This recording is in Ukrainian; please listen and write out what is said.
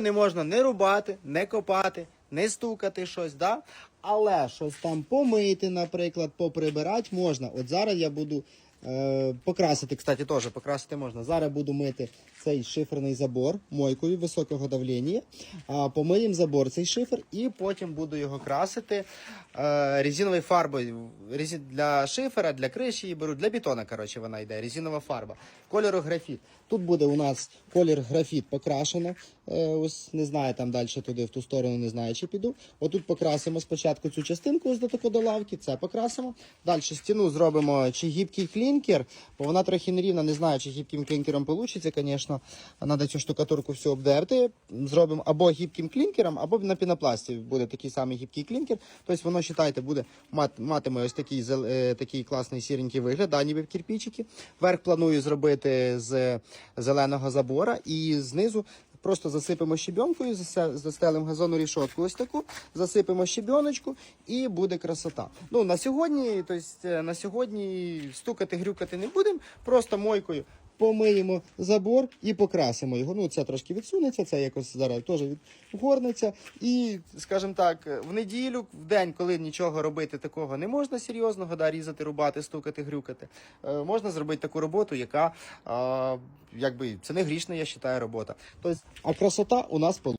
Не можна не рубати, не копати, не стукати щось, да? але щось там помити, наприклад, поприбирати можна. От зараз я буду покрасити, кстати, теж покрасити можна. Зараз буду мити цей шиферний забор мойкою високого давлення. Помиємо забор цей шифер і потім буду його красити е, резиновою фарбою. Для шифера, для криші її беру, для бетона, коротше, вона йде, резинова фарба. Кольору графіт. Тут буде у нас колір графіт покрашено. Е, ось не знаю, там далі туди, в ту сторону, не знаю, чи піду. Отут покрасимо спочатку цю частинку ось до лавки, це покрасимо. Далі стіну зробимо чи гібкий клінкер, бо вона трохи нерівна, не знаю, чи гібким клінкером вийде, звісно. Треба цю штукатурку всю обдерти. Зробимо або гібким клінкером, або на пінопласті буде такий самий гібкий клінкер. Тобто воно, вважайте, буде матиме ось такий, е, такий класний сіренький вигляд, да, ніби кирпичики. Верх планую зробити з зеленого забора і знизу Просто засипемо щебенкою, застелимо газонну рішотку ось таку, засипемо щебеночку і буде красота. Ну на сьогодні, тобто, на сьогодні стукати, грюкати не будемо, просто мойкою помиємо забор і покрасимо його. Ну це трошки відсунеться, це якось зараз теж відгорнеться. І, скажімо так, в неділю, в день, коли нічого робити такого не можна серйозного, да, різати, рубати, стукати, грюкати, е, можна зробити таку роботу, яка е, якби це не грішна, я вважаю, робота. Тобто, а красота у нас